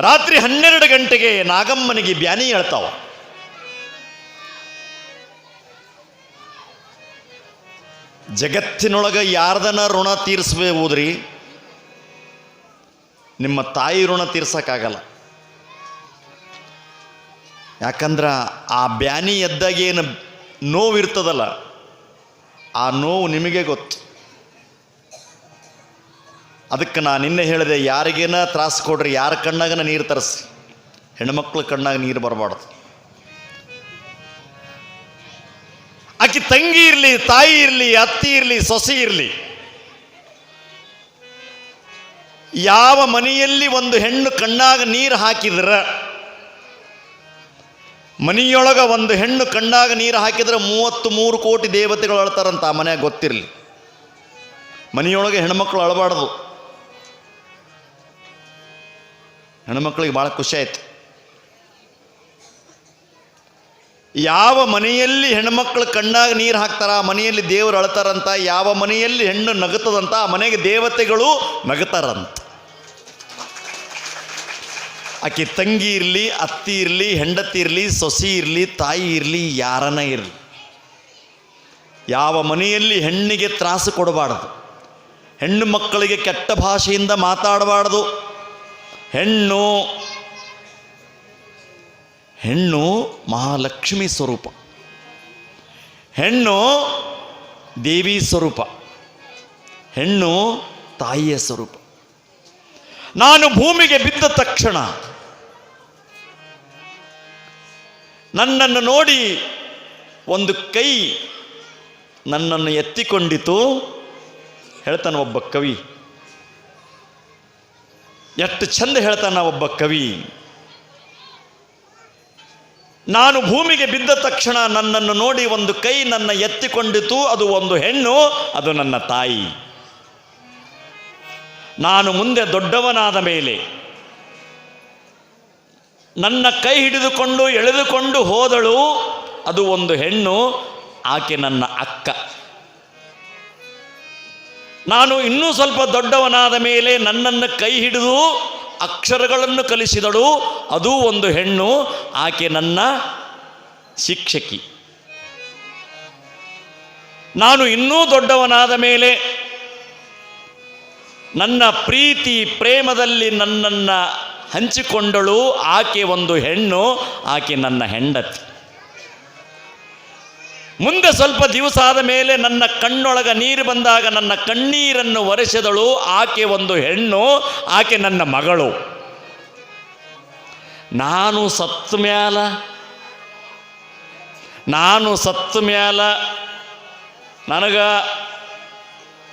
ರಾತ್ರಿ ಹನ್ನೆರಡು ಗಂಟೆಗೆ ನಾಗಮ್ಮನಿಗೆ ಬ್ಯಾನಿ ಹೇಳ್ತಾವ. ಜಗತ್ತಿನೊಳಗೆ ಯಾರ್ದನ ಋಣ ತೀರಿಸ್ಬೇವುದ್ರಿ ನಿಮ್ಮ ತಾಯಿ ಋಣ ತೀರ್ಸಕ್ಕಾಗಲ್ಲ. ಯಾಕಂದ್ರೆ ಆ ಬ್ಯಾನಿ ಎದ್ದಾಗೇನು ನೋವಿರ್ತದಲ್ಲ, ಆ ನೋವು ನಿಮಗೆ ಗೊತ್ತು. ಅದಕ್ಕೆ ನಾನು ನಿನ್ನೆ ಹೇಳಿದೆ, ಯಾರಿಗೇನ ತ್ರಾಸು ಕೊಡ್ರಿ, ಯಾರ ಕಣ್ಣಾಗನ ನೀರು ತರಿಸಿ. ಹೆಣ್ಮಕ್ಳ ಕಣ್ಣಾಗ ನೀರು ಬರಬಾರ್ದು. ಆಕೆ ತಂಗಿ ಇರಲಿ, ತಾಯಿ ಇರಲಿ, ಅತ್ತಿ ಇರಲಿ, ಸೊಸೆ ಇರಲಿ. ಯಾವ ಮನೆಯಲ್ಲಿ ಒಂದು ಹೆಣ್ಣು ಕಣ್ಣಾಗ ನೀರು ಹಾಕಿದ್ರ ಮನೆಯೊಳಗ ಒಂದು ಹೆಣ್ಣು ಕಣ್ಣಾಗ ನೀರು ಹಾಕಿದ್ರೆ ಮೂವತ್ತು ಮೂರು ಕೋಟಿ ದೇವತೆಗಳು ಅಳ್ತಾರಂತ ಆ ಮನೆಯಾಗ ಗೊತ್ತಿರಲಿ. ಮನೆಯೊಳಗೆ ಹೆಣ್ಮಕ್ಳು ಅಳಬಾರ್ದು. ಹೆಣ್ಮಕ್ಳಿಗೆ ಭಾಳ ಖುಷಿ ಆಯ್ತು. ಯಾವ ಮನೆಯಲ್ಲಿ ಹೆಣ್ಮಕ್ಳು ಕಣ್ಣಾಗ ನೀರು ಹಾಕ್ತಾರ, ಆ ಮನೆಯಲ್ಲಿ ದೇವರು ಅಳ್ತಾರಂತ, ಯಾವ ಮನೆಯಲ್ಲಿ ಹೆಣ್ಣು ನಗುತ್ತದಂತ, ಆ ಮನೆಗೆ ದೇವತೆಗಳು ನಗುತ್ತಾರಂತ. ಆಕೆ ತಂಗಿ ಇರಲಿ, ಅತ್ತಿ ಇರಲಿ, ಹೆಂಡತಿ ಇರಲಿ, ಸೊಸಿ ಇರಲಿ, ತಾಯಿ ಇರಲಿ, ಯಾರನ ಇರಲಿ. ಯಾವ ಮನೆಯಲ್ಲಿ ಹೆಣ್ಣಿಗೆ ತ್ರಾಸು ಕೊಡಬಾರ್ದು. ಹೆಣ್ಣು ಮಕ್ಕಳಿಗೆ ಕೆಟ್ಟ ಭಾಷೆಯಿಂದ ಮಾತಾಡಬಾರ್ದು. ಹೆಣ್ಣು ಹೆಣ್ಣು ಮಹಾಲಕ್ಷ್ಮಿ ಸ್ವರೂಪ. ಹೆಣ್ಣು ದೇವಿ ಸ್ವರೂಪ. ಹೆಣ್ಣು ತಾಯಿಯ ಸ್ವರೂಪ. ನಾನು ಭೂಮಿಗೆ ಬಿದ್ದ ತಕ್ಷಣ ನನ್ನನ್ನು ನೋಡಿ ಒಂದು ಕೈ ನನ್ನನ್ನು ಎತ್ತಿಕೊಂಡಿತು. ಹೇಳ್ತಾನೆ ಒಬ್ಬ ಕವಿ. ಎಷ್ಟು ಚಂದ ಹೇಳ್ತಾನ ಒಬ್ಬ ಕವಿ. ನಾನು ಭೂಮಿಗೆ ಬಿದ್ದ ತಕ್ಷಣ ನನ್ನನ್ನು ನೋಡಿ ಒಂದು ಕೈ ನನ್ನ ಎತ್ತಿಕೊಂಡಿತು. ಅದು ಒಂದು ಹೆಣ್ಣು, ಅದು ನನ್ನ ತಾಯಿ. ನಾನು ಮುಂದೆ ದೊಡ್ಡವನಾದ ಮೇಲೆ ನನ್ನ ಕೈ ಹಿಡಿದುಕೊಂಡು ಎಳೆದುಕೊಂಡು ಹೋದಳು, ಅದು ಒಂದು ಹೆಣ್ಣು, ಆಕೆ ನನ್ನ ಅಕ್ಕ. ನಾನು ಇನ್ನೂ ಸ್ವಲ್ಪ ದೊಡ್ಡವನಾದ ಮೇಲೆ ನನ್ನನ್ನು ಕೈ ಹಿಡಿದು ಅಕ್ಷರಗಳನ್ನು ಕಲಿಸಿದಳು, ಅದೂ ಒಂದು ಹೆಣ್ಣು, ಆಕೆ ನನ್ನ ಶಿಕ್ಷಕಿ. ನಾನು ಇನ್ನೂ ದೊಡ್ಡವನಾದ ಮೇಲೆ ನನ್ನ ಪ್ರೀತಿ ಪ್ರೇಮದಲ್ಲಿ ನನ್ನನ್ನು ಹಂಚಿಕೊಂಡಳು ಆಕೆ ಒಂದು ಹೆಣ್ಣು, ಆಕೆ ನನ್ನ ಹೆಂಡತಿ. ಮುಂದೆ ಸ್ವಲ್ಪ ದಿವಸ ಆದ ಮೇಲೆ ನನ್ನ ಕಣ್ಣೊಳಗ ನೀರು ಬಂದಾಗ ನನ್ನ ಕಣ್ಣೀರನ್ನು ಒರೆಸಿದಳು ಆಕೆ ಒಂದು ಹೆಣ್ಣು, ಆಕೆ ನನ್ನ ಮಗಳು. ನಾನು ಸತ್ತ ಮ್ಯಾಲ, ನಾನು ಸತ್ತ ಮ್ಯಾಲ, ನನಗ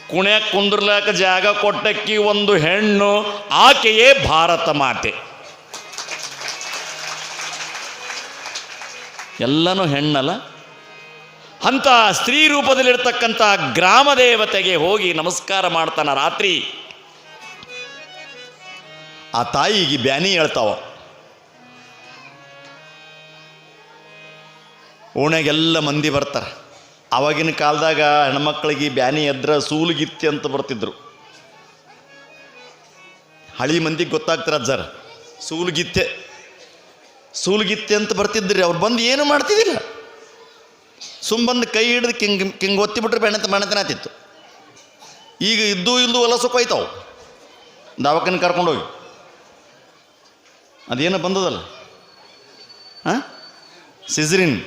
ಕುಣ್ಯಾಕ ಕುಂದ್ರಲಾಕ ಜಾಗ ಕೊಟ್ಟಕ್ಕಿ ಒಂದು ಹೆಣ್ಣು, ಆಕೆಯೇ ಭಾರತ ಮಾತೆ. ಎಲ್ಲನೂ ಹೆಣ್ಣಲ್ಲ. ಅಂತ ಸ್ತ್ರೀ ರೂಪದಲ್ಲಿರ್ತಕ್ಕಂಥ ಗ್ರಾಮ ದೇವತೆಗೆ ಹೋಗಿ ನಮಸ್ಕಾರ ಮಾಡ್ತಾನ ರಾತ್ರಿ. ಆ ತಾಯಿಗೆ ಬ್ಯಾನಿ ಹೇಳ್ತಾವ. ಓಣೆಗೆಲ್ಲ ಮಂದಿ ಬರ್ತಾರೆ. ಆವಾಗಿನ ಕಾಲದಾಗ ಹೆಣ್ಮಕ್ಳಿಗೆ ಬ್ಯಾನಿ ಎದ್ರ ಸೂಲುಗಿತ್ತಿ ಅಂತ ಬರ್ತಿದ್ರು. ಹಳಿ ಮಂದಿಗೆ ಗೊತ್ತಾಗ್ತಾರ ಅಜ್ಜಾರ? ಸೂಲುಗಿತ್ತೆ. ಸೂಲುಗಿತ್ತೆ ಅಂತ ಬರ್ತಿದ್ರಿ, ಅವ್ರು ಬಂದು ಏನು ಮಾಡ್ತಿದ್ದಿಲ್ಲ. ಸುಮ್ ಬಂದು ಕೈ ಹಿಡಿದು ಕಿಂಗ್ ಕಿಂಗ್ ಒತ್ತಿಬಿಟ್ರೆ ಬೆಣತ ಬೆಣತನ ಆತಿತ್ತು ಈಗ ಇದ್ದು ಇಲ್ದು ಸೊಪ್ಪು ಹೋಯ್ತಾವು. ದವಾಖಾನೆ ಕರ್ಕೊಂಡೋಗಿ ಅದೇನು ಬಂದದಲ್ಲ? ಹಾಂ ಸಿಜ್ರಿನ್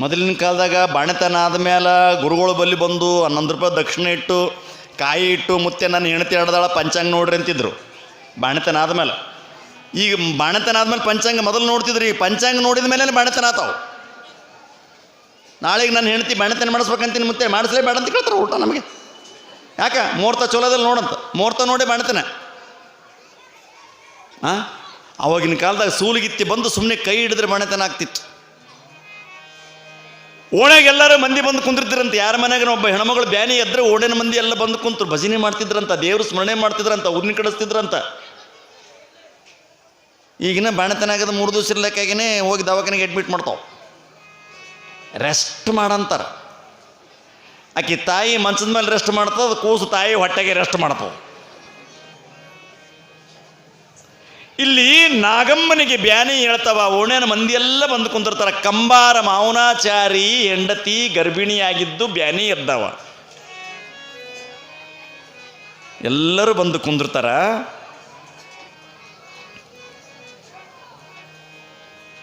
ಮೊದಲಿನ ಕಾಲದಾಗ ಬಾಣತನ ಆದಮೇಲೆ ಗುರುಗಳು ಬಲ್ಲಿ ಬಂದು ಹನ್ನೊಂದು ರೂಪಾಯಿ ದಕ್ಷಿಣ ಇಟ್ಟು, ಕಾಯಿ ಇಟ್ಟು, ಮುತ್ತೆ ನನ್ನ ಹೆಂಡತಿ ಆಡ್ದಾಳ ಪಂಚಾಂಗ ನೋಡ್ರಿ ಅಂತಿದ್ರು. ಬಾಣತನ ಆದಮೇಲೆ ಈಗ ಬಾಣತನ ಆದಮೇಲೆ ಪಂಚಾಂಗ ಮೊದಲು ನೋಡ್ತಿದ್ರು ಈಗ ಪಂಚಾಂಗ ನೋಡಿದ ಮೇಲೆ ಬಾಣತನ ಆತಾವು. ನಾಳೆಗೆ ನನ್ನ ಹೆಣತಿ ಬಾಣತನ ಮಾಡಿಸ್ಬೇಕಂತೀನಿ ಮುತ್ತೆ ಮಾಡಿಸ್ಲೇ ಬೇಡ ಅಂತ ಕೇಳ್ತಾರೆ ಊಟ ನಮಗೆ. ಯಾಕೆ? ಮುಹೂರ್ತ ಚಲೋದಲ್ಲಿ ನೋಡಂತ. ಮುಹೂರ್ತ ನೋಡಿ ಬಾಣತನ. ಹಾಂ ಅವಾಗಿನ ಕಾಲದಾಗ ಸೂಲಿಗಿತ್ತಿ ಬಂದು ಸುಮ್ಮನೆ ಕೈ ಹಿಡಿದ್ರೆ ಬಾಣತನ ಆಗ್ತಿತ್ತು. ಓಣ್ಯಾಗ ಎಲ್ಲರೂ ಮಂದಿ ಬಂದು ಕುಂದಿರ್ತಿರಂತೆ. ಯಾರ ಮನೆಗೆ ಒಬ್ಬ ಹೆಣ್ಮಗಳು ಬ್ಯಾನಿ ಎದ್ರೆ ಓಣಿನ ಮಂದಿ ಎಲ್ಲ ಬಂದು ಕುಂತರು. ಭಜನೆ ಮಾಡ್ತಿದ್ರಂತ, ದೇವ್ರು ಸ್ಮರಣೆ ಮಾಡ್ತಿದ್ರಂತ, ಊರಿನ ಕಡಿಸ್ತಿದ್ರಂತ ಈಗಿನ ಬಾಣತನ ಆಗದ ಮೂರು ದಿವಸ ಇರ್ಲಕ್ಕಾಗಿನೇ ಹೋಗಿ ದವಾಖಾನೆಗೆ ಅಡ್ಮಿಟ್ ಮಾಡ್ತಾವ. ರೆಸ್ಟ್ ಮಾಡಂತಾರ. ಆಕೆ ತಾಯಿ ಮಂಚದ ಮೇಲೆ ರೆಸ್ಟ್ ಮಾಡ್ತದೆ, ಕೂಸು ತಾಯಿ ಹೊಟ್ಟೆಗೆ ರೆಸ್ಟ್ ಮಾಡ್ತಾವ. ಇಲ್ಲಿ ನಾಗಮ್ಮನಿಗೆ ಬ್ಯಾನಿ ಹೇಳ್ತಾವ ಓಣೇನ ಮಂದಿ ಎಲ್ಲ ಬಂದು ಕುಂತಿರ್ತಾರ ಕಂಬಾರ ಮಾವನಾಚಾರಿ ಹೆಂಡತಿ ಗರ್ಭಿಣಿಯಾಗಿದ್ದು ಬ್ಯಾನಿ ಎದ್ದವ ಎಲ್ಲರೂ ಬಂದು ಕುಂದಿರ್ತಾರ.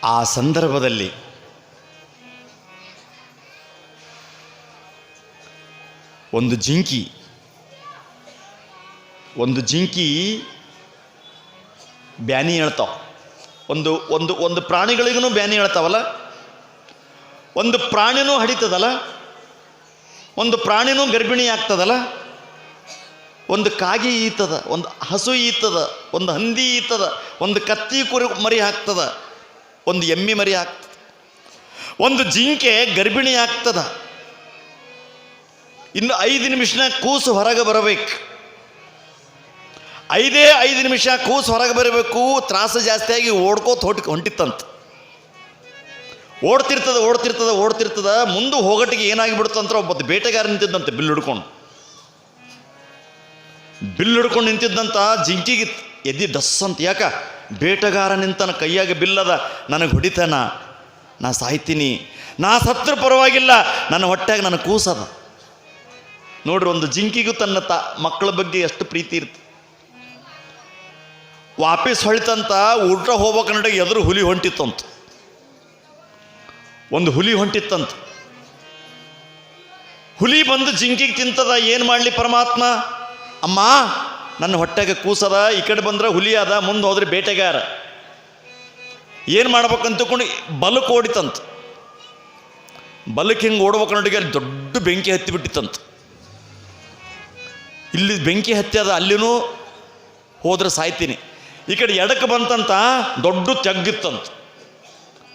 ಆ ಸಂದರ್ಭದಲ್ಲಿ ಒಂದು ಜಿಂಕಿ ಒಂದು ಜಿಂಕಿ ಬ್ಯಾನಿ ಹೇಳ್ತಾವ. ಒಂದು ಒಂದು ಒಂದು ಪ್ರಾಣಿಗಳಿಗೂ ಬ್ಯಾನಿ ಹೇಳ್ತಾವಲ್ಲ? ಒಂದು ಪ್ರಾಣಿನೂ ಹಡಿತದಲ್ಲ? ಒಂದು ಪ್ರಾಣಿನೂ ಗರ್ಭಿಣಿ ಆಗ್ತದಲ್ಲ? ಒಂದು ಕಾಗಿ ಈತದ, ಒಂದು ಹಸು ಈತದ, ಒಂದು ಹಂದಿ ಈತದ, ಒಂದು ಕತ್ತಿ ಕುರಿ ಮರಿ ಹಾಕ್ತದ, ಒಂದು ಎಮ್ಮಿ ಮರಿ ಹಾಕ್ತದ. ಒಂದು ಜಿಂಕೆ ಗರ್ಭಿಣಿ ಆಗ್ತದ. ಇನ್ನು ಐದು ನಿಮಿಷನ ಕೂಸು ಹೊರಗೆ ಬರಬೇಕು. ಐದೇ ಐದು ನಿಮಿಷ ಕೂಸು ಹೊರಗೆ ಬರಬೇಕು, ತ್ರಾಸು ಜಾಸ್ತಿಯಾಗಿ ಓಡ್ಕೋತ ಹೊಟ್ ಹೊಂಟಿತ್ತಂತ. ಓಡ್ತಿರ್ತದ ಓಡ್ತಿರ್ತದ ಓಡ್ತಿರ್ತದ, ಮುಂದೆ ಹೋಗಟ್ಟಿಗೆ ಏನಾಗಿಬಿಡ್ತಂತ ಒಬ್ಬ ಬೇಟೆಗಾರ ನಿಂತಿದ್ದಂತೆ, ಬಿಲ್ ಹಿಡ್ಕೊಂಡು. ಬಿಲ್ ಹಿಡ್ಕೊಂಡು ನಿಂತಿದ್ದಂತ ಜಿಂಕಿಗೆ ಎದ್ದಿ ಡಸ್ ಅಂತ ಯಾಕ? ಬೇಟೆಗಾರ ನಿಂತನ ಕೈಯಾಗ ಬಿಲ್ಲದ ನನಗೆ ಹೊಡಿತಾನ, ನಾ ಸಾಯ್ತೀನಿ, ನಾ ಸತ್ರ ಪರವಾಗಿಲ್ಲ, ನನ್ನ ಹೊಟ್ಟೆಗೆ ನನ್ನ ಕೂಸದ ನೋಡ್ರಿ, ಒಂದು ಜಿಂಕಿಗೂ ತನ್ನ ತ ಮಕ್ಕಳ ಬಗ್ಗೆ ಎಷ್ಟು ಪ್ರೀತಿ ಇರುತ್ತೆ ವಾಪಸ್ ಹೊಳಿತಂತ ಊಟ ಹೋಗ್ಬೇಕು ನಡಿಗೆ ಎದುರು ಹುಲಿ ಹೊಂಟಿತ್ತಂತ. ಒಂದು ಹುಲಿ ಹೊಂಟಿತ್ತಂತ. ಹುಲಿ ಬಂದು ಜಿಂಕಿಗೆ ತಿಂತದ, ಏನು ಮಾಡಲಿ ಪರಮಾತ್ಮ? ಅಮ್ಮ, ನನ್ನ ಹೊಟ್ಟೆಗೆ ಕೂಸದ, ಈ ಕಡೆ ಬಂದ್ರೆ ಹುಲಿ ಅದ, ಮುಂದೆ ಹೋದ್ರೆ ಬೇಟೆಗಾರ. ಏನು ಮಾಡ್ಬೇಕಂತ ತಿಳ್ಕೊಂಡು ಬಲಕ್ಕೆ ಓಡಿತಂತ. ಬಲಕ್ಕೆ ಹಿಂಗೆ ಓಡ್ಬೇಕು ನಡಿಗೆ ಅಲ್ಲಿ ದೊಡ್ಡ ಬೆಂಕಿ ಹತ್ತಿ ಬಿಟ್ಟಿತ್ತಂತ. ಇಲ್ಲಿ ಬೆಂಕಿ ಹತ್ತಿ ಅದ, ಅಲ್ಲಿನೂ ಹೋದ್ರೆ ಸಾಯ್ತೀನಿ. ಈ ಕಡೆ ಎಡಕ್ಕೆ ಬಂತಂತ ದೊಡ್ಡ ತೆಗ್ಗಿತ್ತಂತ.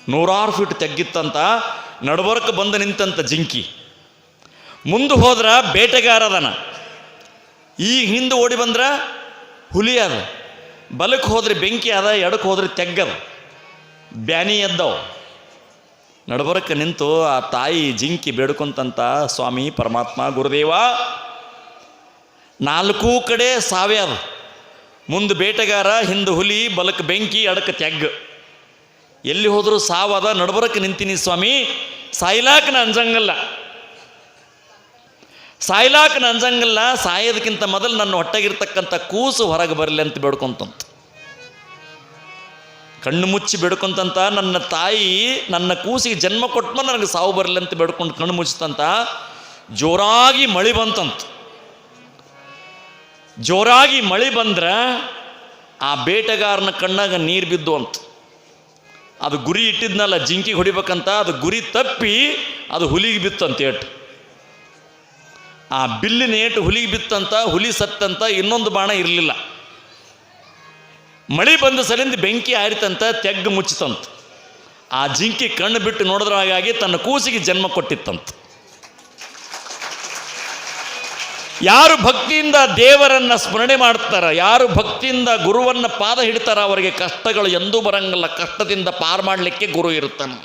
ನೂರಾರು ಫೀಟ್ ತೆಗ್ಗಿತ್ತಂತ, ನಡುವರ್ಕ ಬಂದು ನಿಂತಂತ ಜಿಂಕಿ. ಮುಂದೆ ಹೋದ್ರ ಬೇಟೆಗಾರದನ. ಈ ಹಿಂದೆ ಓಡಿ ಬಂದ್ರೆ ಹುಲಿ ಅದ. ಬಲಕ್ಕೆ ಹೋದ್ರೆ ಬೆಂಕಿ ಅದ, ಎಡಕ್ಕೆ ಹೋದ್ರೆ ತೆಗ್ಗದ ಬ್ಯಾನಿ ಎದ್ದವು. ನಡಬರಕ್ಕೆ ನಿಂತು ಆ ತಾಯಿ ಜಿಂಕಿ ಬೇಡ್ಕೊಂತಂತ, ಸ್ವಾಮಿ ಪರಮಾತ್ಮ, ಗುರುದೇವ, ನಾಲ್ಕೂ ಕಡೆ ಸಾವೇ ಅದ. ಮುಂದೆ ಬೇಟೆಗಾರ, ಹಿಂದೆ ಹುಲಿ ಬಲಕ್ಕೆ ಬೆಂಕಿ, ಅಡಕ ತೆಗ್ಗ. ಎಲ್ಲಿ ಹೋದರೂ ಸಾವದ ನಡ್ಬರಕ್ಕೆ ನಿಂತೀನಿ ಸ್ವಾಮಿ ಸಾಯ್ಲಾಕ ಅಂಜಂಗಲ್ಲ. ಸಾಯ್ಲಾಕ ಅಂಜಂಗಲ್ಲ, ಸಾಯೋದಕ್ಕಿಂತ ಮೊದಲು ನನ್ನ ಹೊಟ್ಟೆಗಿರ್ತಕ್ಕಂಥ ಕೂಸು ಹೊರಗೆ ಬರಲಿ ಅಂತ ಬೇಡ್ಕೊಂತಂತ. ಕಣ್ಣು ಮುಚ್ಚಿ ಬೇಡ್ಕೊಂತಂತ, ನನ್ನ ತಾಯಿ ನನ್ನ ಕೂಸಿಗೆ ಜನ್ಮ ಕೊಟ್ಟ ನನಗೆ ಸಾವು ಬರಲಿ ಅಂತ ಬೇಡ್ಕೊಂಡು ಕಣ್ಣು ಮುಚ್ಚಿತಂತ, ಜೋರಾಗಿ ಮಳೆ ಬಂತಂತ. ಜೋರಾಗಿ ಮಳೆ ಬಂದ್ರೆ ಆ ಬೇಟೆಗಾರನ ಕಣ್ಣಾಗ ನೀರು ಬಿದ್ದು ಅಂತ. ಅದು ಗುರಿ ಇಟ್ಟಿದ್ನಲ್ಲ, ಜಿಂಕಿ ಹೊಡಿಬೇಕಂತ, ಅದು ಗುರಿ ತಪ್ಪಿ ಅದು ಹುಲಿಗೆ ಅಂತ ಏಟು ಆ ಬಿಲ್ಲಿನ ಏಟು ಹುಲಿಗೆ ಬಿತ್ತಂತ, ಹುಲಿ ಸತ್ತಂತ ಇನ್ನೊಂದು ಬಾಣ ಇರಲಿಲ್ಲ. ಮಳೆ ಬಂದ ಸಲಿಂದ ಬೆಂಕಿ ಆರಿತಂತ, ತೆಗ್ಗು ಮುಚ್ಚಿತಂತ. ಆ ಜಿಂಕಿ ಕಣ್ಣು ಬಿಟ್ಟು ನೋಡಿದ್ರಾಗಾಗಿ ತನ್ನ ಕೂಸಿಗೆ ಜನ್ಮ ಕೊಟ್ಟಿತ್ತಂತ. ಯಾರು ಭಕ್ತಿಯಿಂದ ದೇವರನ್ನು ಸ್ಮರಣೆ ಮಾಡ್ತಾರ, ಯಾರು ಭಕ್ತಿಯಿಂದ ಗುರುವನ್ನ ಪಾದ ಹಿಡಿತಾರ, ಅವರಿಗೆ ಕಷ್ಟಗಳು ಎಂದೂ ಬರಂಗಿಲ್ಲ, ಕಷ್ಟದಿಂದ ಪಾರು ಮಾಡಲಿಕ್ಕೆ ಗುರು ಇರುತ್ತಾನೆ.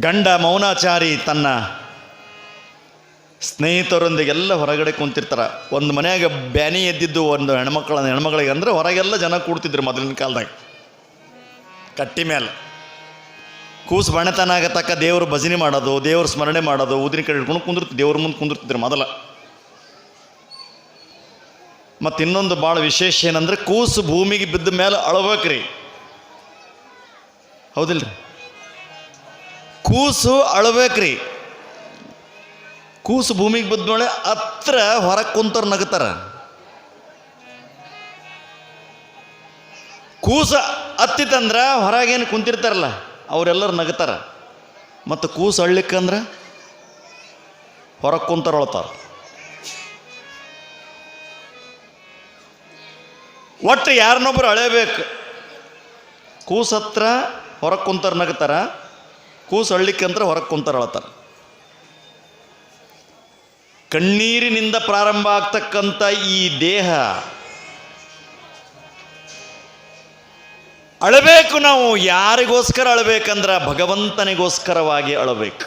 ಗಂಡ ಮೌನಾಚಾರಿ ತನ್ನ ಸ್ನೇಹಿತರೊಂದಿಗೆಲ್ಲ ಹೊರಗಡೆ ಕುಂತಿರ್ತಾರೆ. ಒಂದು ಮನೆಯಾಗ ಬ್ಯಾನಿ ಎದ್ದಿದ್ದು ಒಂದು ಹೆಣ್ಮಕ್ಳ ಹೆಣ್ಮಕ್ಳಿಗೆ ಅಂದ್ರೆ ಹೊರಗೆಲ್ಲ ಜನ ಕೂಡ್ತಿದ್ರು ಮೊದಲಿನ ಕಾಲದಾಗ. ಕಟ್ಟಿ ಮೇಲೆ ಕೂಸು ಬಣತನ ಆಗತಕ್ಕ ದೇವ್ರ ಭಜನೆ ಮಾಡೋದು, ದೇವ್ರ ಸ್ಮರಣೆ ಮಾಡೋದು ಊದಿನ ಕಡೆ ಹಿಡ್ಕೊಂಡು ಕುಂದಿರ್ತಿ, ದೇವ್ರ ಮುಂದೆ ಕುಂದಿರ್ತಿದ್ರು ಮೊದಲ. ಮತ್ತು ಇನ್ನೊಂದು ಭಾಳ ವಿಶೇಷ ಏನಂದ್ರೆ ಕೂಸು ಭೂಮಿಗೆ ಬಿದ್ದ ಮೇಲೆ ಅಳಬೇಕ್ರಿ. ಹೌದಿಲ್ರಿ? ಕೂಸು ಅಳಬೇಕ್ರಿ. ಕೂಸು ಭೂಮಿಗೆ ಬಿದ್ದ ಮೇಲೆ ಹತ್ರ ಹೊರಗೆ ಕುಂತವ್ರು ನಗತಾರ. ಕೂಸ ಹೊರಗೆ ಹೊರಗೇನು ಕುಂತಿರ್ತಾರಲ್ಲ? ಅವರೆಲ್ಲರೂ ನಗತಾರ. ಮತ್ತು ಕೂಸು ಅಳ್ಲಿಕ್ಕಂದ್ರೆ ಹೊರಗೆ ಕುಂತಾರ ಅಳ್ತಾರ ಒಟ್ಟು ಯಾರನ್ನೊಬ್ರು ಅಳೇಬೇಕು? ಕೂಸು ಹತ್ರ ಹೊರಗೆ ಕುಂತಾರ ನಗತಾರ, ಕೂಸು ಅಳ್ಲಿಕ್ಕಂದ್ರೆ ಹೊರಗೆ ಕುಂತಾರ ಅಳ್ತಾರೆ ಕಣ್ಣೀರಿನಿಂದ ಪ್ರಾರಂಭ ಆಗ್ತಕ್ಕಂಥ ಈ ದೇಹ ಅಳಬೇಕು ನಾವು, ಯಾರಿಗೋಸ್ಕರ ಅಳಬೇಕಂದ್ರೆ ಭಗವಂತನಿಗೋಸ್ಕರವಾಗಿ ಅಳಬೇಕು.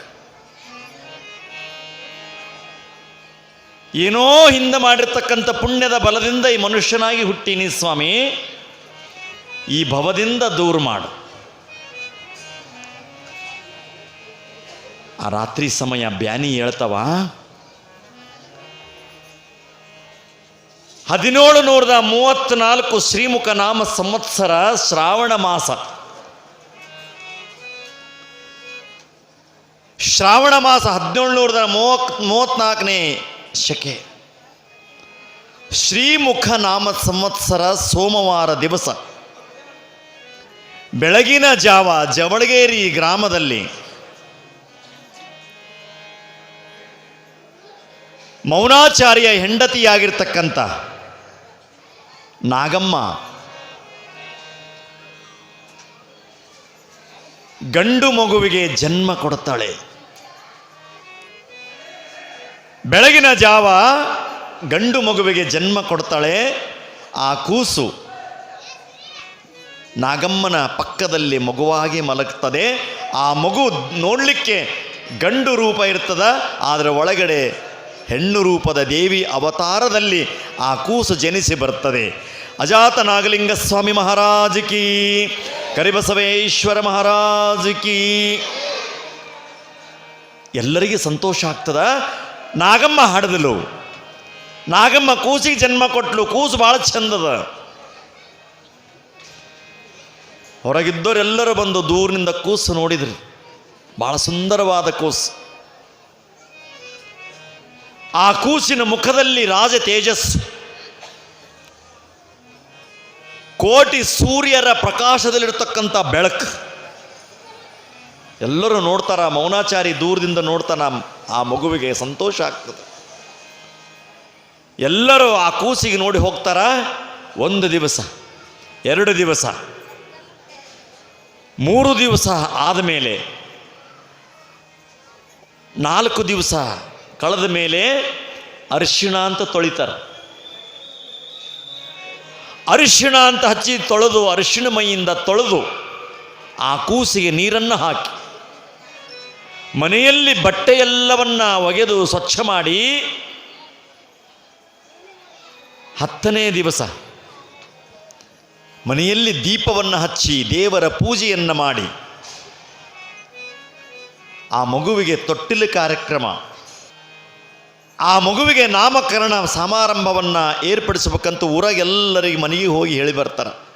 ಏನೋ ಹಿಂದೆ ಮಾಡಿರ್ತಕ್ಕಂಥ ಪುಣ್ಯದ ಬಲದಿಂದ ಈ ಮನುಷ್ಯನಾಗಿ ಹುಟ್ಟೀನಿ ಸ್ವಾಮಿ, ಈ ಭವದಿಂದ ದೂರ ಮಾಡು. ಆ ರಾತ್ರಿ ಸಮಯ ಬ್ಯಾನಿ ಹೇಳ್ತವ ಹದಿನೇಳು ನೂರದ ಮೂವತ್ತ್ನಾಲ್ಕು ಶ್ರೀಮುಖ ನಾಮ ಸಂವತ್ಸರ ಶ್ರಾವಣ ಮಾಸ. ಶ್ರಾವಣ ಮಾಸ ಹದಿನೇಳು ನೂರದ ಮೂವತ್ ಮೂವತ್ತ್ನಾಲ್ಕನೇ ಶಕೆ. ಶ್ರೀಮುಖ ನಾಮ ಸಂವತ್ಸರ ಸೋಮವಾರ ದಿವಸ. ಬೆಳಗಿನ ಜಾವ ಜವಳಗೇರಿ ಗ್ರಾಮದಲ್ಲಿ ಮೌನಾಚಾರ್ಯ ಹೆಂಡತಿಯಾಗಿರ್ತಕ್ಕಂಥ ನಾಗಮ್ಮ. ಗಂಡು ಮಗುವಿಗೆ ಜನ್ಮ ಕೊಡುತ್ತಾಳೆ ಬೆಳಗಿನ ಜಾವ ಗಂಡು ಮಗುವಿಗೆ ಜನ್ಮ ಕೊಡ್ತಾಳೆ ಆ ಕೂಸು. ನಾಗಮ್ಮನ ಪಕ್ಕದಲ್ಲಿ ಮಗುವಾಗಿ ಮಲಗ್ತದೆ. ಆ ಮಗು ನೋಡಲಿಕ್ಕೆ ಗಂಡು ರೂಪ ಇರ್ತದ, ಆದರೆ ಒಳಗಡೆ ಹೆಣ್ಣು ರೂಪದ ದೇವಿ ಅವತಾರದಲ್ಲಿ ಆ ಕೂಸು ಜನಿಸಿ ಬರ್ತದೆ. ಅಜಾತ ನಾಗಲಿಂಗ ಸ್ವಾಮಿ ಮಹಾರಾಜ್ ಕಿ. ಕರಿಬಸವೇಶ್ವರ ಮಹಾರಾಜ್ ಕಿ. ಎಲ್ಲರಿಗೆ ಸಂತೋಷ ಆಗ್ತದ? ನಾಗಮ್ಮ ಹಾಡಿದಳು ನಾಗಮ್ಮ ಕೂಸಿಗೆ ಜನ್ಮ ಕೊಟ್ಲು, ಕೂಸು ಭಾಳ ಚಂದದ. ಹೊರಗಿದ್ದವರೆಲ್ಲರೂ ಬಂದು ದೂರಿನಿಂದ ಕೂಸು ನೋಡಿದ್ರು. ಭಾಳ ಸುಂದರವಾದ ಕೂಸು. ಆ ಕೂಸಿನ ಮುಖದಲ್ಲಿ ರಾಜ ತೇಜಸ್ಸು ಕೋಟಿ ಸೂರ್ಯರ ಪ್ರಕಾಶದಲ್ಲಿರ್ತಕ್ಕಂಥ ಬೆಳಕು. ಎಲ್ಲರೂ ನೋಡ್ತಾರ, ಮೌನಾಚಾರಿ ದೂರದಿಂದ ನೋಡ್ತಾನ ಆ ಮಗುವಿಗೆ ಸಂತೋಷ ಆಗ್ತದೆ. ಎಲ್ಲರೂ ಆ ಕೂಸಿಗೆ ನೋಡಿ ಹೋಗ್ತಾರ, ಒಂದು ದಿವಸ, ಎರಡು ದಿವಸ, ಮೂರು ದಿವಸ ಆದಮೇಲೆ ನಾಲ್ಕು ದಿವಸ ಕಳೆದ ಮೇಲೆ ಅರಿಶಿಣ ಅಂತ ತೊಳಿತಾರೆ. ಅರಿಶಿಣ ಅಂತ ಹಚ್ಚಿ ತೊಳೆದು ಅರಿಶಿಣ ಮೈಯಿಂದ ತೊಳೆದು ಆ ಕೂಸಿಗೆ ನೀರನ್ನು ಹಾಕಿ. ಮನೆಯಲ್ಲಿ ಬಟ್ಟೆಯೆಲ್ಲವನ್ನು ಒಗೆದು ಸ್ವಚ್ಛ ಮಾಡಿ ಹತ್ತನೇ ದಿವಸ ಮನೆಯಲ್ಲಿ ದೀಪವನ್ನು ಹಚ್ಚಿ ದೇವರ ಪೂಜೆಯನ್ನು ಮಾಡಿ ಆ ಮಗುವಿಗೆ ತೊಟ್ಟಿಲು ಕಾರ್ಯಕ್ರಮ ಆ ಮಗುವಿಗೆ ನಾಮಕರಣ ಸಮಾರಂಭವನ್ನು ಏರ್ಪಡಿಸಬೇಕಂತ ಊರಾಗೆಲ್ಲರಿಗೆ ಮನೆಗೆ ಹೋಗಿ ಹೇಳಿ ಬರ್ತಾರೆ.